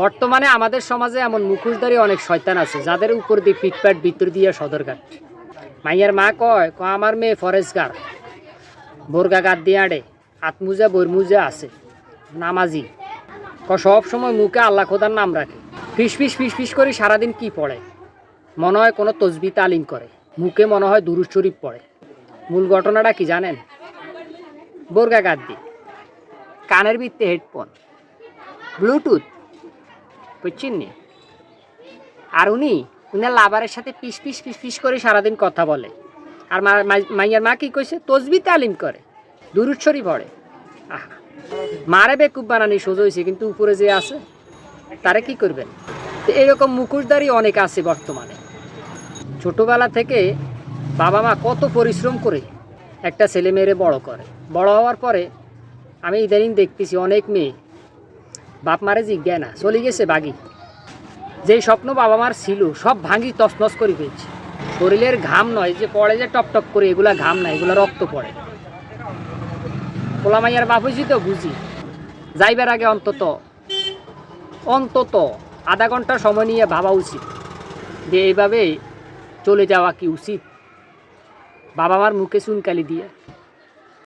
বর্তমানে আমাদের সমাজে এমন মুখোশধারী অনেক শয়তান আছে, যাদের উপর দিয়ে পিটপ্যাট ভিতর দিয়ে সদরঘাট। মাইয়ার মা কয় ক আমার মেয়ে ফরেজগার, বোরগা গাত দিয়ে আড়ে, আতমুজা, বরমুজা আছে, নামাজি। ক, সব সময় মুখে আল্লাহ খোদার নাম রাখে। ফিস ফিস ফিস ফিস করে সারাদিন কি পড়ে? মনে হয় কোনো তসবি তালিম করে। মুখে মনে হয় দুরুদ শরীফ পড়ে। মূল ঘটনাটা কি জানেন? বোরগা গাত দিয়ে। কানের ভিত্তে হেডফোন, ব্লুটুথ বুঝছেন নি? আর উনি, উনার লাভারের সাথে পিস পিস পিস পিস করে সারাদিন কথা বলে। আর মাইয়ার মা কি কইছে? তসবি তালিম করে, দুরুদ শরীফ পড়ে। আহা, মারে বেকুব বানানি সোজা হয়েছে কিন্তু উপরে যে আছে, তারা কি করবেন? তো এরকম মুখোশধারী অনেক আছে বর্তমানে। ছোটবেলা থেকে বাবা মা কত পরিশ্রম করে একটা ছেলে মেয়েরে বড় করে। বড় হওয়ার পরে আমি ইদানিং দেখতেছি অনেক মেয়ে বাপ মারে জিজ্ঞায় না চলে গেছে বাগি যেই স্বপ্ন বাবা মার ছিল, সব ভাঙি তছনছ করে ফেলছে। শরীরের ঘাম নয়, যে পড়ে যে টপ টপ করে, এগুলা ঘাম না, এগুলা রক্ত পড়ে। পোলা মাইয়ার বাপ হয়েছি তো বুঝি। যাইবার আগে অন্তত অন্তত আধা ঘণ্টা সময় নিয়ে ভাবা উচিত যে এইভাবে চলে যাওয়া কি উচিত। বাবা মার মুখে চুনকালি দিয়ে।